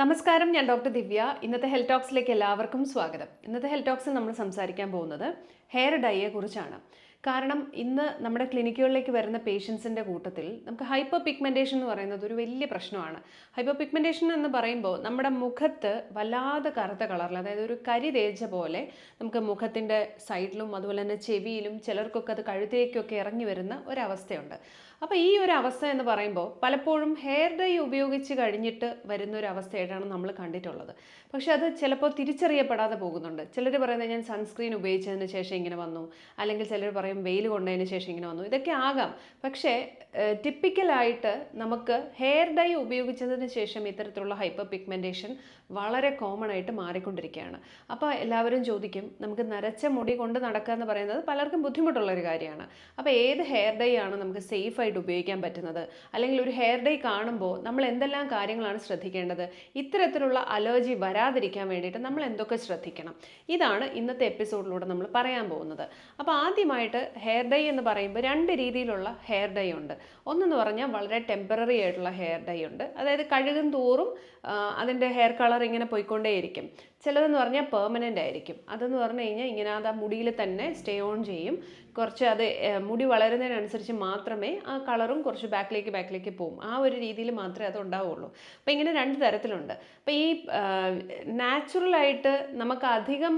നമസ്കാരം ഞാൻ ഡോക്ടർ ദിവ്യ. ഇന്നത്തെ ഹെൽത്ത് ടോക്സിലേക്ക് എല്ലാവർക്കും സ്വാഗതം. ഇന്നത്തെ ഹെൽത്ത് ടോക്സിൽ നമ്മൾ സംസാരിക്കാൻ പോകുന്നത് ഹെയർ ഡൈയെ കുറിച്ചാണ്. കാരണം ഇന്ന് നമ്മുടെ ക്ലിനിക്കുകളിലേക്ക് വരുന്ന പേഷ്യൻസിന്റെ കൂട്ടത്തിൽ നമുക്ക് ഹൈപ്പർ പിഗ്മെന്റേഷൻ എന്ന് പറയുന്നത് ഒരു വലിയ പ്രശ്നമാണ്. ഹൈപ്പർ പിഗ്മെന്റേഷൻ എന്ന് പറയുമ്പോൾ നമ്മുടെ മുഖത്ത് വല്ലാതെ കറുത്ത കളറിൽ അതായത് ഒരു കരി തേച്ച പോലെ നമുക്ക് മുഖത്തിന്റെ സൈഡിലും അതുപോലെ തന്നെ ചെവിയിലും ചിലർക്കൊക്കെ അത് കഴുത്തേക്കൊക്കെ ഇറങ്ങി വരുന്ന ഒരവസ്ഥയുണ്ട്. അപ്പോൾ ഈ ഒരു അവസ്ഥ എന്ന് പറയുമ്പോൾ പലപ്പോഴും ഹെയർ ഡൈ ഉപയോഗിച്ച് കഴിഞ്ഞിട്ട് വരുന്ന ഒരു അവസ്ഥയായിട്ടാണ് നമ്മൾ കണ്ടിട്ടുള്ളത്. പക്ഷെ അത് ചിലപ്പോൾ തിരിച്ചറിയപ്പെടാതെ പോകുന്നുണ്ട്. ചിലർ പറയുന്നത് ഞാൻ സൺസ്ക്രീൻ ഉപയോഗിച്ചതിന് ശേഷം ഇങ്ങനെ വന്നു. അല്ലെങ്കിൽ ചിലർ പറയും വെയിൽ കൊണ്ടതിന് ശേഷം ഇങ്ങനെ വന്നു. ഇതൊക്കെ ആകാം. പക്ഷേ ടിപ്പിക്കലായിട്ട് നമുക്ക് ഹെയർ ഡൈ ഉപയോഗിച്ചതിന് ശേഷം ഇത്തരത്തിലുള്ള ഹൈപ്പർ പിഗ്മെന്റേഷൻ വളരെ കോമൺ ആയിട്ട് മാറിക്കൊണ്ടിരിക്കുകയാണ്. അപ്പോൾ എല്ലാവരും ചോദിക്കും നമുക്ക് നരച്ച മുടി കൊണ്ട് നടക്കുക എന്ന് പറയുന്നത് പലർക്കും ബുദ്ധിമുട്ടുള്ള ഒരു കാര്യമാണ്. അപ്പോൾ ഏത് ഹെയർ ഡൈ ആണ് നമുക്ക് സേഫ് ആയിട്ട് ഉപയോഗിക്കാൻ പറ്റുന്നത്? അല്ലെങ്കിൽ ഒരു ഹെയർ ഡൈ കാണുമ്പോൾ നമ്മൾ എന്തെല്ലാം കാര്യങ്ങളാണ് ശ്രദ്ധിക്കേണ്ടത്? ഇത്തരത്തിലുള്ള അലർജി വരാതിരിക്കാൻ വേണ്ടിയിട്ട് നമ്മൾ എന്തൊക്കെ ശ്രദ്ധിക്കണം? ഇതാണ് ഇന്നത്തെ എപ്പിസോഡിലൂടെ നമ്മൾ പറയാൻ പോകുന്നത്. അപ്പോൾ ആദ്യമായിട്ട് ഹെയർ ഡൈ എന്ന് പറയുമ്പോൾ രണ്ട് രീതിയിലുള്ള ഹെയർ ഡൈ ഉണ്ട്. ഒന്നെന്ന് പറഞ്ഞാൽ വളരെ ടെമ്പററി ആയിട്ടുള്ള ഹെയർ ഡൈ ഉണ്ട്. അതായത് കഴുകും തോറും അതിന്റെ ഹെയർ കളർ ഇങ്ങനെ പോയിക്കൊണ്ടേയിരിക്കും. ചിലതെന്ന് പറഞ്ഞാൽ പെർമനന്റ് ആയിരിക്കും. അതെന്ന് പറഞ്ഞു കഴിഞ്ഞാൽ ഇങ്ങനെ അത് ആ മുടിയിൽ തന്നെ സ്റ്റേ ഓൺ ചെയ്യും. കുറച്ച് അത് മുടി വളരുന്നതിനനുസരിച്ച് മാത്രമേ ആ കളറും കുറച്ച് ബാക്കിലേക്ക് ബാക്കിലേക്ക് പോകും ആ ഒരു രീതിയിൽ മാത്രമേ അത് ഉണ്ടാവുള്ളൂ. അപ്പോൾ ഇങ്ങനെ രണ്ട് തരത്തിലുണ്ട്. അപ്പോൾ ഈ നാച്ചുറലായിട്ട് നമുക്ക് അധികം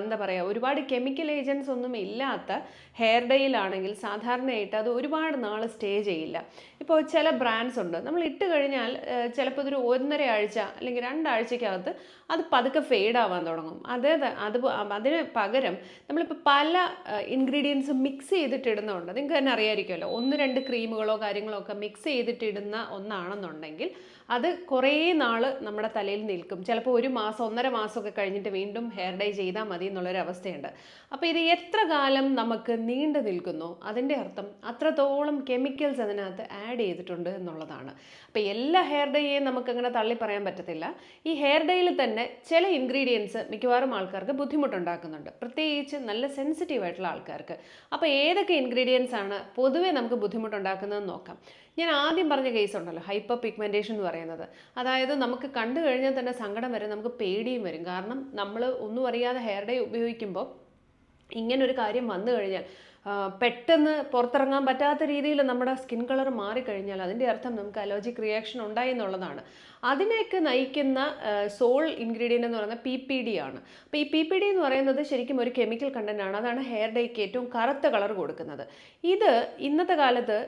എന്താ പറയുക ഒരുപാട് കെമിക്കൽ ഏജൻസ് ഒന്നും ഇല്ലാത്ത ഹെയർ ഡേയിലാണെങ്കിൽ സാധാരണയായിട്ട് അത് ഒരുപാട് നാൾ സ്റ്റേ ചെയ്യില്ല. ഇപ്പോൾ ചില ബ്രാൻഡ്സ് ഉണ്ട്. നമ്മൾ ഇട്ട് കഴിഞ്ഞാൽ ചിലപ്പോൾ ഇതൊരു ഒന്നര ആഴ്ച അല്ലെങ്കിൽ രണ്ടാഴ്ചക്കകത്ത് അത് പതുക്കെ ഫെയ്ഡ് ആവാൻ തുടങ്ങും. അതേ അത് അതിന് പകരം നമ്മളിപ്പോൾ പല ഇൻഗ്രീഡിയൻസ് മിക്സ് ചെയ്തിട്ട് ഇടുന്നുണ്ട് നിങ്ങൾക്ക് തന്നെ അറിയാമായിരിക്കുമല്ലോ ഒന്ന് രണ്ട് ക്രീമുകളോ കാര്യങ്ങളോ ഒക്കെ മിക്സ് ചെയ്തിട്ട് ഇടുന്ന ഒന്നാണെന്നുണ്ടെങ്കിൽ അത് കുറേ നാൾ നമ്മുടെ തലയിൽ നിൽക്കും. ചിലപ്പോൾ ഒരു മാസം ഒന്നര മാസമൊക്കെ കഴിഞ്ഞിട്ട് വീണ്ടും ഹെയർ ഡൈ ചെയ്താൽ മതി എന്നുള്ളൊരു അവസ്ഥയുണ്ട് അപ്പോൾ ഇത് എത്ര കാലം നമുക്ക് നീണ്ടു നിൽക്കുന്നു? അതിന്റെ അർത്ഥം അത്രത്തോളം കെമിക്കൽസ് അതിനകത്ത് ആഡ് ചെയ്തിട്ടുണ്ട് എന്നുള്ളതാണ്. അപ്പോൾ എല്ലാ ഹെയർ ഡൈയെയും നമുക്കങ്ങനെ തള്ളി പറയാൻ പറ്റത്തില്ല. ഈ ഹെയർ ഡൈയിൽ തന്നെ ചില ഇൻഗ്രീഡിയൻസ് മിക്കവാറും ആൾക്കാർക്ക് ബുദ്ധിമുട്ടുണ്ടാക്കുന്നുണ്ട്. പ്രത്യേകിച്ച് നല്ല സെൻസിറ്റീവ് ആയിട്ടുള്ള ആൾക്കാർക്ക്. അപ്പോൾ ഏതൊക്കെ ഇൻഗ്രീഡിയൻസ് ആണ് പൊതുവേ നമുക്ക് ബുദ്ധിമുട്ടുണ്ടാക്കുന്നതെന്ന് നോക്കാം. ഞാൻ ആദ്യം പറഞ്ഞ കേസ് ഉണ്ടല്ലോ ഹൈപ്പർ പിഗ്മെന്റേഷൻ എന്ന് പറയുന്നത്. അതായത് നമുക്ക് കണ്ടു കഴിഞ്ഞാൽ തന്നെ സങ്കടം വരും നമുക്ക് പേടിയും വരും. കാരണം നമ്മൾ ഒന്നും അറിയാതെ ഹെയർ ഡേ ഉപയോഗിക്കുമ്പോൾ ഇങ്ങനൊരു കാര്യം വന്നു കഴിഞ്ഞാൽ പെട്ടെന്ന് പുറത്തിറങ്ങാൻ പറ്റാത്ത രീതിയിൽ നമ്മുടെ സ്കിൻ കളർ മാറിക്കഴിഞ്ഞാൽ അതിന്റെ അർത്ഥം നമുക്ക് അലോജിക് റിയാക്ഷൻ ഉണ്ടായി എന്നുള്ളതാണ്. അതിനെയൊക്കെ നയിക്കുന്ന സോൾ ഇൻഗ്രീഡിയന്റ് എന്ന് പറയുന്നത് പി പി ഡി ആണ്. അപ്പോൾ ഈ പി പി ഡി എന്ന് പറയുന്നത് ശരിക്കും ഒരു കെമിക്കൽ കണ്ടന്റ് ആണ് അതാണ് ഹെയർ ഡേക്ക് ഏറ്റവും കറുത്ത കളർ കൊടുക്കുന്നത്. ഇത് ഇന്നത്തെ കാലത്ത്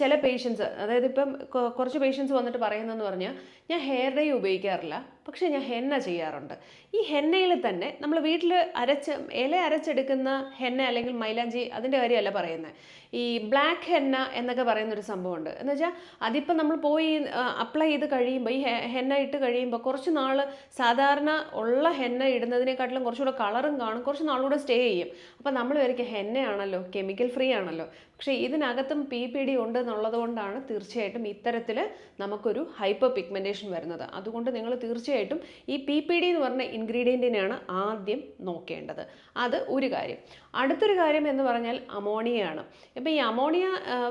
ചില പേഷ്യൻസ് അതായത് ഇപ്പം കുറച്ച് പേഷ്യൻസ് വന്നിട്ട് പറയുന്നതെന്ന് പറഞ്ഞാൽ ഞാൻ ഹെയർ ഡേ ഉപയോഗിക്കാറില്ല പക്ഷേ ഞാൻ ഹെന്ന ചെയ്യാറുണ്ട്. ഈ ഹെന്നയിൽ തന്നെ നമ്മൾ വീട്ടിൽ അരച്ച് ഇല അരച്ചെടുക്കുന്ന ഹെന്ന അല്ലെങ്കിൽ മൈലാഞ്ചി അതിന്റെ കാര്യമല്ല പറയുന്നത് ഈ ബ്ലാക്ക് ഹെന്ന എന്നൊക്കെ പറയുന്നൊരു സംഭവമുണ്ട്. എന്ന് വെച്ചാൽ അതിപ്പോൾ നമ്മൾ പോയി അപ്ലൈ ചെയ്ത് കഴിയുമ്പോൾ ഈ ഹെന്ന ഇട്ട് കഴിയുമ്പോൾ കുറച്ച് നാൾ സാധാരണ ഉള്ള ഹെന്ന ഇടുന്നതിനെക്കാട്ടിലും കുറച്ചുകൂടെ കളറും കാണും കുറച്ച് നാളുകൂടെ സ്റ്റേ ചെയ്യും. അപ്പോൾ നമ്മൾ വിചാരിക്കും ഹെന്നയാണല്ലോ കെമിക്കൽ ഫ്രീ ആണല്ലോ. പക്ഷേ ഇതിനകത്തും പി പി ഡി ഉണ്ട് എന്നുള്ളത് കൊണ്ടാണ് തീർച്ചയായിട്ടും ഇത്തരത്തിൽ നമുക്കൊരു ഹൈപ്പർ പിഗ്മെന്റേഷൻ വരുന്നത്. അതുകൊണ്ട് നിങ്ങൾ തീർച്ചയായിട്ടും ഈ പി പി ഡി എന്ന് പറഞ്ഞ ഇൻഗ്രീഡിയന്റിനെയാണ് ആദ്യം നോക്കേണ്ടത്. അത് ഒരു കാര്യം. അടുത്തൊരു കാര്യം എന്ന് പറഞ്ഞാൽ അമോണിയയാണ് ഇപ്പോൾ ഈ അമോണിയ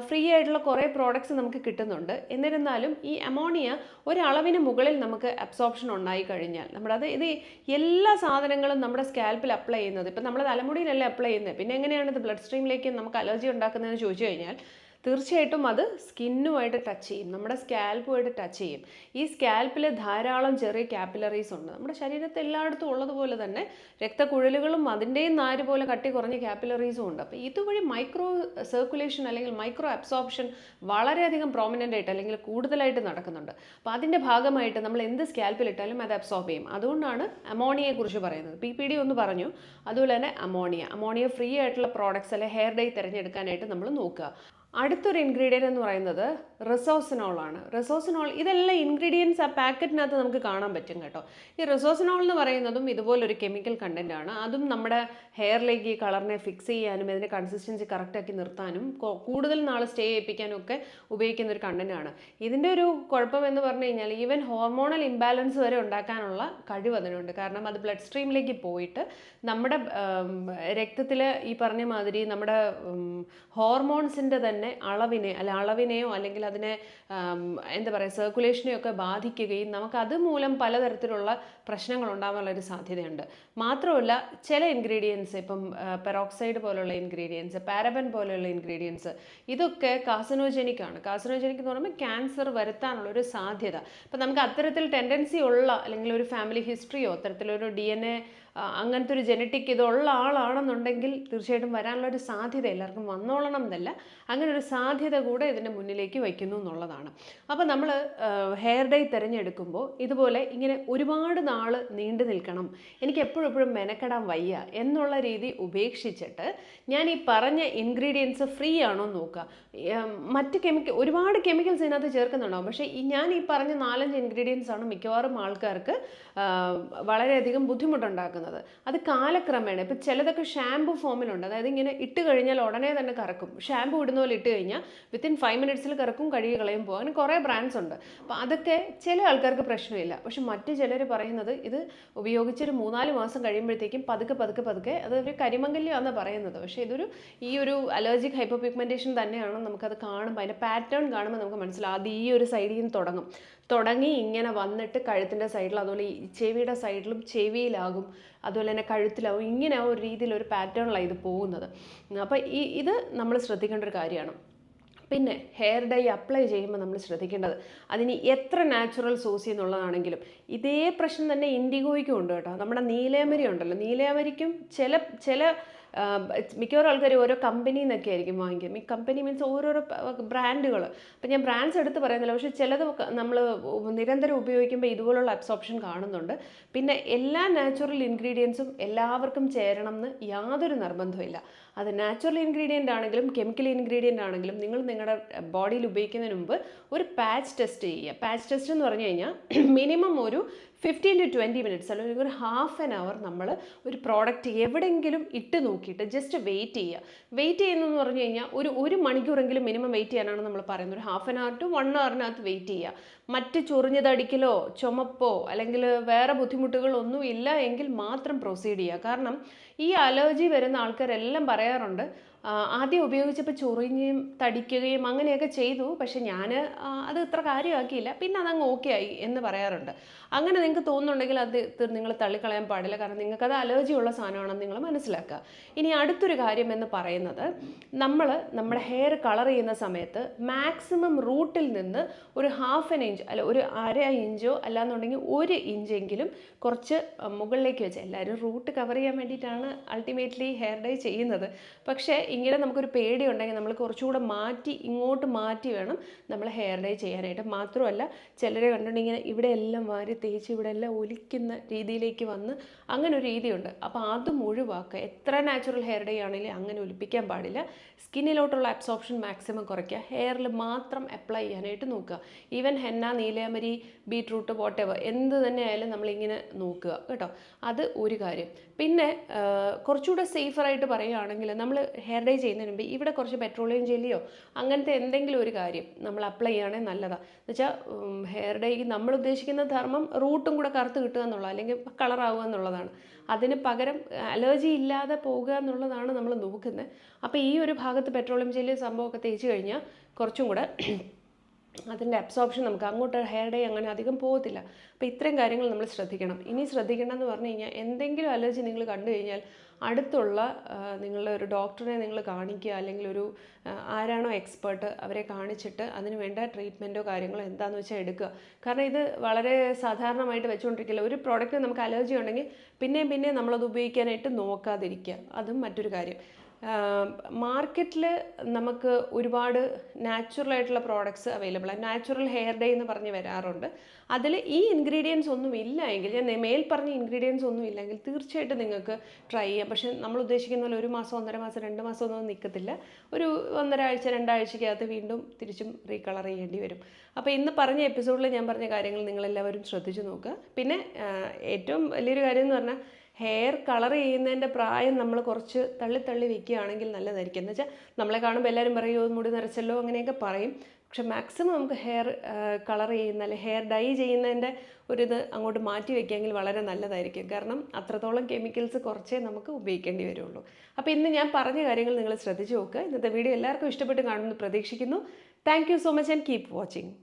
ഫ്രീ ആയിട്ടുള്ള കുറേ പ്രോഡക്റ്റ്സ് നമുക്ക് കിട്ടുന്നുണ്ട്. എന്നിരുന്നാലും ഈ അമോണിയ ഒരളവിന് മുകളിൽ നമുക്ക് അബ്സോർപ്ഷൻ ഉണ്ടായി കഴിഞ്ഞാൽ നമ്മുടെ അത് ഇത് എല്ലാ സാധനങ്ങളും നമ്മുടെ സ്കാൽപ്പിൽ അപ്ലൈ ചെയ്യുന്നത്. ഇപ്പം നമ്മൾ തലമുടിയിലല്ലേ അപ്ലൈ ചെയ്യുന്നത്. പിന്നെ എങ്ങനെയാണ് ഇത് ബ്ലഡ് സ്ട്രീമിലേക്ക് നമുക്ക് അലർജി ഉണ്ടാക്കുന്നതെന്ന് ചോദിച്ചു കഴിഞ്ഞാൽ തീർച്ചയായിട്ടും അത് സ്കിന്നുമായിട്ട് ടച്ച് ചെയ്യും. നമ്മുടെ സ്കാൽപ്പുമായിട്ട് ടച്ച് ചെയ്യും. ഈ സ്കാൽപ്പിൽ ധാരാളം ചെറിയ ക്യാപ്പിലറീസ് ഉണ്ട്. നമ്മുടെ ശരീരത്തിൽ എല്ലായിടത്തും ഉള്ളതുപോലെ തന്നെ രക്തക്കുഴലുകളും അതിന്റെയും നാര് പോലെ കട്ടി കുറഞ്ഞ ക്യാപ്പിലറീസും ഉണ്ട്. അപ്പോൾ ഇതുവഴി മൈക്രോ സർക്കുലേഷൻ അല്ലെങ്കിൽ മൈക്രോ അബ്സോർപ്ഷൻ വളരെയധികം പ്രോമിനന്റ് ആയിട്ട് അല്ലെങ്കിൽ കൂടുതലായിട്ട് നടക്കുന്നുണ്ട്. അപ്പോൾ അതിന്റെ ഭാഗമായിട്ട് നമ്മൾ എന്ത് സ്കാൽപ്പിൽ ഇട്ടാലും അത് അബ്സോർബ് ചെയ്യും. അതുകൊണ്ടാണ് അമോണിയയെ കുറിച്ച് പറയുന്നത്. പി പി ഡി ഒന്ന് പറഞ്ഞു. അതുപോലെ തന്നെ അമോണിയ. അമോണിയ ഫ്രീ ആയിട്ടുള്ള പ്രോഡക്ട്സ് അല്ലെങ്കിൽ ഹെയർ ഡേ തിരഞ്ഞെടുക്കാനായിട്ട് നമ്മൾ നോക്കുക. അടുത്തൊരു ഇൻഗ്രീഡിയന്റ് എന്ന് പറയുന്നത് റിസോസിനോൾ ആണ് റിസോസിനോൾ ഇതെല്ലാം ഇൻഗ്രീഡിയൻസ് ആ പാക്കറ്റിനകത്ത് നമുക്ക് കാണാൻ പറ്റും കേട്ടോ. ഈ റിസോസിനോൾ എന്ന് പറയുന്നതും ഇതുപോലൊരു കെമിക്കൽ കണ്ടന്റ് ആണ്. അതും നമ്മുടെ ഹെയറിലേക്ക് ഈ കളറിനെ ഫിക്സ് ചെയ്യാനും ഇതിന്റെ കൺസിസ്റ്റൻസി കറക്റ്റാക്കി നിർത്താനും കൂടുതൽ നാൾ സ്റ്റേ ചെയ്യിപ്പിക്കാനും ഒക്കെ ഉപയോഗിക്കുന്ന ഒരു കണ്ടന്റ് ആണ്. ഇതിന്റെ ഒരു കുഴപ്പം എന്ന് പറഞ്ഞു കഴിഞ്ഞാൽ ഈവൻ ഹോർമോണൽ ഇംബാലൻസ് വരെ ഉണ്ടാക്കാനുള്ള കഴിവ് അതിനുണ്ട്. കാരണം അത് ബ്ലഡ് സ്ട്രീമിലേക്ക് പോയിട്ട് നമ്മുടെ രക്തത്തിൽ ഈ പറഞ്ഞ മാതിരി നമ്മുടെ ഹോർമോൺസിന്റെ തന്നെ അളവിനെ അല്ല അളവിനെയോ അല്ലെങ്കിൽ അതിനെ എന്താ പറയുക സർക്കുലേഷനെയൊക്കെ ബാധിക്കുകയും നമുക്ക് അതുമൂലം പലതരത്തിലുള്ള പ്രശ്നങ്ങൾ ഉണ്ടാകാനുള്ള ഒരു സാധ്യതയുണ്ട്. മാത്രമല്ല ചില ഇൻഗ്രീഡിയൻസ് ഇപ്പം പെറോക്സൈഡ് പോലുള്ള ഇൻഗ്രീഡിയൻസ് പാരബൻ പോലെയുള്ള ഇൻഗ്രീഡിയൻസ് ഇതൊക്കെ കാസനോജനിക് ആണ്. കാസനോജനിക് എന്ന് പറയുമ്പോൾ ക്യാൻസർ വരുത്താനുള്ള ഒരു സാധ്യത. അപ്പം നമുക്ക് അത്തരത്തിൽ ടെൻഡൻസി ഉള്ള അല്ലെങ്കിൽ ഒരു ഫാമിലി ഹിസ്റ്ററിയോ അത്തരത്തിലൊരു ഡി എൻ എ അങ്ങനത്തെ ഒരു ജനറ്റിക് ഇതുള്ള ആളാണെന്നുണ്ടെങ്കിൽ തീർച്ചയായിട്ടും വരാനുള്ള ഒരു സാധ്യത എല്ലാവർക്കും വന്നോളണം എന്നല്ല. അങ്ങനെ ഒരു സാധ്യത കൂടെ ഇതിന്റെ മുന്നിലേക്ക് വയ്ക്കുന്നു എന്നുള്ളതാണ്. അപ്പോൾ നമ്മൾ ഹെയർ ഡൈ തിരഞ്ഞെടുക്കുമ്പോൾ ഇതുപോലെ ഇങ്ങനെ ഒരുപാട് നാൾ നീണ്ടു നിൽക്കണം എനിക്ക് എപ്പോഴും മെനക്കെടാൻ വയ്യ എന്നുള്ള രീതി ഉപേക്ഷിച്ചിട്ട് ഞാൻ ഈ പറഞ്ഞ ഇൻഗ്രീഡിയൻസ് ഫ്രീ ആണോ നോക്കുക. മറ്റ് കെമിക്കൽ ഒരുപാട് കെമിക്കൽസ് ഇതിനകത്ത് ചേർക്കുന്നുണ്ടാവും. പക്ഷേ ഈ ഞാൻ ഈ പറഞ്ഞ നാലഞ്ച് ഇൻഗ്രീഡിയൻസ് ആണ് മിക്കവാറും ആൾക്കാർക്ക് വളരെയധികം ബുദ്ധിമുട്ടുണ്ടാക്കുന്നത്. അത് കാലക്രമേണ ഇപ്പം ചിലതൊക്കെ ഷാമ്പു ഫോമിലുണ്ട്. അതായത് ഇങ്ങനെ ഇട്ട് കഴിഞ്ഞാൽ ഉടനെ തന്നെ കറക്കും. ഷാമ്പു ഇടുന്ന പോലെ ഇട്ട് കഴിഞ്ഞാൽ വിത്തിൻ ഫൈവ് മിനിറ്റ്സിൽ കറക്കും കഴുകി കളയും പോകും അങ്ങനെ കുറേ ബ്രാൻഡ്സ് ഉണ്ട്. അപ്പോൾ അതൊക്കെ ചില ആൾക്കാർക്ക് പ്രശ്നമില്ല. പക്ഷെ മറ്റു ചിലർ പറയുന്നത് ഇത് ഉപയോഗിച്ചൊരു മൂന്നാൽ മാസം കഴിയുമ്പോഴത്തേക്കും പതുക്കെ പതുക്കെ പതുക്കെ അതൊരു കരിമംഗല്യമാണെന്ന് പറയുന്നത്. പക്ഷേ ഇതൊരു ഈ ഒരു അലർജിക് ഹൈപ്പർ പിഗ്മെന്റേഷൻ തന്നെയാണ് നമുക്കത് കാണുമ്പോൾ അതിന്റെ പാറ്റേൺ കാണുമ്പോൾ നമുക്ക് മനസ്സിലാവും. അത് ഈ ഒരു സൈഡിൽ നിന്ന് തുടങ്ങും. തുടങ്ങി ഇങ്ങനെ വന്നിട്ട് കഴുത്തിന്റെ സൈഡിൽ അതുപോലെ ഈ ചെവിയുടെ സൈഡിലും ചെവിയിലാകും അതുപോലെ തന്നെ കഴുത്തിലാവും ഇങ്ങനെ ആ ഒരു രീതിയിൽ ഒരു പാറ്റേണിലാണ് ഇത് പോകുന്നത്. അപ്പോൾ ഈ ഇത് നമ്മൾ ശ്രദ്ധിക്കേണ്ട ഒരു കാര്യമാണ്. പിന്നെ ഹെയർ ഡൈ അപ്ലൈ ചെയ്യുമ്പോൾ നമ്മൾ ശ്രദ്ധിക്കേണ്ടത് അതിന് എത്ര നാച്ചുറൽ സോസ് എന്നുള്ളതാണെങ്കിലും ഇതേ പ്രശ്നം തന്നെ ഇൻഡിഗോയ്ക്കും ഉണ്ട് കേട്ടോ. നമ്മുടെ നീലയമരി ഉണ്ടല്ലോ. നീലയമരിക്കും ചില ചില മിക്കവാറും ആൾക്കാർ ഓരോ കമ്പനിയിൽ നിന്നൊക്കെ ആയിരിക്കും വാങ്ങിക്കുക ഈ കമ്പനി മീൻസ് ഓരോരോ ബ്രാൻഡുകൾ അപ്പം ഞാൻ ബ്രാൻഡ്സ് എടുത്ത് പറയുന്നില്ല പക്ഷേ ചിലത് നമ്മൾ നിരന്തരം ഉപയോഗിക്കുമ്പോൾ ഇതുപോലുള്ള അബ്സോപ്ഷൻ കാണുന്നുണ്ട്. പിന്നെ എല്ലാ നാച്ചുറൽ ഇൻഗ്രീഡിയൻസും എല്ലാവർക്കും ചേരണം എന്ന് യാതൊരു നിർബന്ധമില്ല അത് നാച്ചുറൽ ഇൻഗ്രീഡിയന്റ് ആണെങ്കിലും കെമിക്കൽ ഇൻഗ്രീഡിയന്റ് ആണെങ്കിലും നിങ്ങൾ നിങ്ങളുടെ ബോഡിയിൽ ഉപയോഗിക്കുന്നതിന് മുമ്പ് ഒരു പാച്ച് ടെസ്റ്റ് ചെയ്യുക. പാച്ച് ടെസ്റ്റ് എന്ന് പറഞ്ഞു കഴിഞ്ഞാൽ മിനിമം ഒരു ഫിഫ്റ്റീൻ ടു ട്വന്റി മിനിറ്റ്സ് അല്ലെങ്കിൽ ഒരു ഹാഫ് ആൻ അവർ നമ്മൾ ഒരു പ്രോഡക്റ്റ് എവിടെയെങ്കിലും ഇട്ട് നോക്കിയിട്ട് ജസ്റ്റ് വെയിറ്റ് ചെയ്യുക. വെയിറ്റ് ചെയ്യുന്നതെന്ന് പറഞ്ഞു കഴിഞ്ഞാൽ ഒരു ഒരു മണിക്കൂറെങ്കിലും മിനിമം വെയിറ്റ് ചെയ്യാനാണ് നമ്മൾ പറയുന്നത്. ഒരു half an hour to one അവറിനകത്ത് wait ചെയ്യുക. മറ്റ് ചൊറിഞ്ഞതടിക്കലോ ചുമപ്പോ അല്ലെങ്കിൽ വേറെ ബുദ്ധിമുട്ടുകളൊന്നും ഇല്ല എങ്കിൽ മാത്രം പ്രൊസീഡ് ചെയ്യുക. കാരണം ഈ അലർജി വരുന്ന ആൾക്കാരെല്ലാം പറയാറുണ്ട്. ആദ്യം ഉപയോഗിച്ചപ്പോൾ ചൊറിഞ്ഞും തടിക്കുകയും അങ്ങനെയൊക്കെ ചെയ്തു. പക്ഷെ ഞാൻ അത് ഇത്ര കാര്യമാക്കിയില്ല. പിന്നെ അതങ്ങ് ഓക്കെ ആയി എന്ന് പറയാറുണ്ട്. അങ്ങനെ നിങ്ങൾക്ക് തോന്നുന്നുണ്ടെങ്കിൽ അത് നിങ്ങൾ തള്ളിക്കളയാൻ പാടില്ല. കാരണം നിങ്ങൾക്കത് അലർജി ഉള്ള സാധനമാണെന്ന് നിങ്ങൾ മനസ്സിലാക്കുക. ഇനി അടുത്തൊരു കാര്യം എന്ന് പറയുന്നത് നമ്മൾ നമ്മുടെ ഹെയർ കളർ ചെയ്യുന്ന സമയത്ത് മാക്സിമം റൂട്ടിൽ നിന്ന് ഒരു ഹാഫ് എൻ ഇഞ്ച് അല്ല ഒരു അര ഇഞ്ചോ അല്ലാന്നുണ്ടെങ്കിൽ ഒരു ഇഞ്ചെങ്കിലും കുറച്ച് മുകളിലേക്ക് വെച്ച് എല്ലാവരും റൂട്ട് കവർ ചെയ്യാൻ വേണ്ടിയിട്ടാണ് അൾട്ടിമേറ്റ്ലി ഹെയർ ഡൈ ചെയ്യുന്നത്. പക്ഷേ ഇങ്ങനെ നമുക്കൊരു പേടി ഉണ്ടെങ്കിൽ നമ്മൾ കുറച്ചുകൂടെ മാറ്റി ഇങ്ങോട്ട് മാറ്റി വേണം നമ്മൾ ഹെയർ ഡൈ ചെയ്യാനായിട്ട്. മാത്രമല്ല ചിലരെ കണ്ടിട്ടുണ്ടെങ്കിൽ ഇവിടെ എല്ലാം വാരി തേച്ച് ഇവിടെ എല്ലാം ഒലിക്കുന്ന രീതിയിലേക്ക് വന്ന് അങ്ങനെ ഒരു രീതിയുണ്ട്. അപ്പോൾ അതും ഒഴിവാക്കുക എത്ര നാച്ചുറൽ ഹെയർ ഡൈ ആണെങ്കിലും അങ്ങനെ ഒലിപ്പിക്കാൻ പാടില്ല. സ്കിന്നിലോട്ടുള്ള അബ്സോർപ്ഷൻ മാക്സിമം കുറയ്ക്കുക. ഹെയറിൽ മാത്രം അപ്ലൈ ചെയ്യാനായിട്ട് നോക്കുക. ഈവൻ ഹെന്ന നീലയമരി ബീട്രൂട്ട് വോട്ടെവർ എന്ത് തന്നെ ആയാലും നമ്മളിങ്ങനെ നോക്കുക കേട്ടോ. അത് ഒരു കാര്യം. പിന്നെ കുറച്ചുകൂടെ സേഫറായിട്ട് പറയുകയാണെങ്കിൽ നമ്മൾ ഹെയർ ഡൈ ചെയ്യുന്നതിന് മുമ്പ് ഇവിടെ കുറച്ച് പെട്രോളിയം ജെല്ലിയോ അങ്ങനത്തെ എന്തെങ്കിലും ഒരു കാര്യം നമ്മൾ അപ്ലൈ ചെയ്യുകയാണെങ്കിൽ നല്ലതാണ് എന്ന് വെച്ചാൽ ഹെയർ ഡേക്ക് നമ്മൾ ഉദ്ദേശിക്കുന്ന ധർമ്മം റൂട്ടും കൂടെ കറുത്ത് കിട്ടുക എന്നുള്ളത് അല്ലെങ്കിൽ കളറാവുക എന്നുള്ളതാണ്. അതിന് പകരം അലർജി ഇല്ലാതെ പോകുക എന്നുള്ളതാണ് നമ്മൾ നോക്കുന്നത്. അപ്പോൾ ഈ ഒരു ഭാഗത്ത് പെട്രോളിയം ജെല്ലി സംഭവമൊക്കെ തേച്ച് കഴിഞ്ഞാൽ കുറച്ചും കൂടെ അതിന്റെ അബ്സോർപ്ഷൻ നമുക്ക് അങ്ങോട്ട് ഹെയർ ഡേ അങ്ങനെ അധികം പോകത്തില്ല. അപ്പോൾ ഇത്രയും കാര്യങ്ങൾ നമ്മൾ ശ്രദ്ധിക്കണം. ഇനി ശ്രദ്ധിക്കണമെന്ന് പറഞ്ഞു കഴിഞ്ഞാൽ എന്തെങ്കിലും അലർജി നിങ്ങൾ കണ്ടു കഴിഞ്ഞാൽ അടുത്തുള്ള നിങ്ങളുടെ ഒരു ഡോക്ടറിനെ നിങ്ങൾ കാണിക്കുക അല്ലെങ്കിൽ ഒരു ആരാണോ എക്സ്പേർട്ട് അവരെ കാണിച്ചിട്ട് അതിന് വേണ്ട ട്രീറ്റ്മെന്റോ കാര്യങ്ങളോ എന്താണെന്ന് വെച്ചാൽ എടുക്കുക. കാരണം ഇത് വളരെ സാധാരണമായിട്ട് വെച്ചുകൊണ്ടിരിക്കില്ല ഒരു പ്രോഡക്റ്റ് നമുക്ക് അലർജി ഉണ്ടെങ്കിൽ പിന്നെയും പിന്നെയും നമ്മളത് ഉപയോഗിക്കാനായിട്ട് നോക്കാതിരിക്കുക. അതും മറ്റൊരു കാര്യം. മാർക്കറ്റിൽ നമുക്ക് ഒരുപാട് നാച്ചുറൽ ആയിട്ടുള്ള പ്രോഡക്ട്സ് അവൈലബിൾ ആണ്. നാച്ചുറൽ ഹെയർ ഡേ എന്ന് പറഞ്ഞ് വരാറുണ്ട്. അതിൽ ഈ ഇൻഗ്രീഡിയൻസ് ഒന്നും ഇല്ല എങ്കിൽ ഞാൻ മേൽ പറഞ്ഞ ഇൻഗ്രീഡിയൻസ് ഒന്നും ഇല്ലെങ്കിൽ തീർച്ചയായിട്ടും നിങ്ങൾക്ക് ട്രൈ ചെയ്യാം. പക്ഷേ നമ്മൾ ഉദ്ദേശിക്കുന്ന പോലെ ഒരു മാസം ഒന്നര മാസം രണ്ട് മാസം ഒന്നും നിൽക്കത്തില്ല ഒരു ഒന്നര ആഴ്ച രണ്ടാഴ്ചക്കകത്ത് വീണ്ടും തിരിച്ചും റീകളർ ചെയ്യേണ്ടി വരും. അപ്പോൾ ഇന്ന് പറഞ്ഞ എപ്പിസോഡിൽ ഞാൻ പറഞ്ഞ കാര്യങ്ങൾ നിങ്ങളെല്ലാവരും ശ്രദ്ധിച്ചു നോക്കുക. പിന്നെ ഏറ്റവും വലിയൊരു കാര്യം എന്ന് പറഞ്ഞാൽ ഹെയർ കളർ ചെയ്യുന്നതിന്റെ പ്രായം നമ്മൾ കുറച്ച് തള്ളി തള്ളി വെക്കുകയാണെങ്കിൽ നല്ലതായിരിക്കും. എന്ന് വെച്ചാൽ നമ്മളെ കാണുമ്പോൾ എല്ലാവരും പറയുമോ മുടി നിറച്ചല്ലോ അങ്ങനെയൊക്കെ പറയും. പക്ഷെ മാക്സിമം നമുക്ക് ഹെയർ കളർ ചെയ്യുന്ന അല്ലെങ്കിൽ ഹെയർ ഡൈ ചെയ്യുന്നതിന്റെ ഒരിത് അങ്ങോട്ട് മാറ്റി വയ്ക്കുകയെങ്കിൽ വളരെ നല്ലതായിരിക്കും. കാരണം അത്രത്തോളം കെമിക്കൽസ് കുറച്ചേ നമുക്ക് ഉപയോഗിക്കേണ്ടി വരുള്ളൂ. അപ്പോൾ ഇന്ന് ഞാൻ പറഞ്ഞ കാര്യങ്ങൾ നിങ്ങൾ ശ്രദ്ധിച്ചു നോക്കുക. ഇന്നത്തെ വീഡിയോ എല്ലാവർക്കും ഇഷ്ടപ്പെട്ട് കാണുമെന്ന് പ്രതീക്ഷിക്കുന്നു. Thank so much and keep watching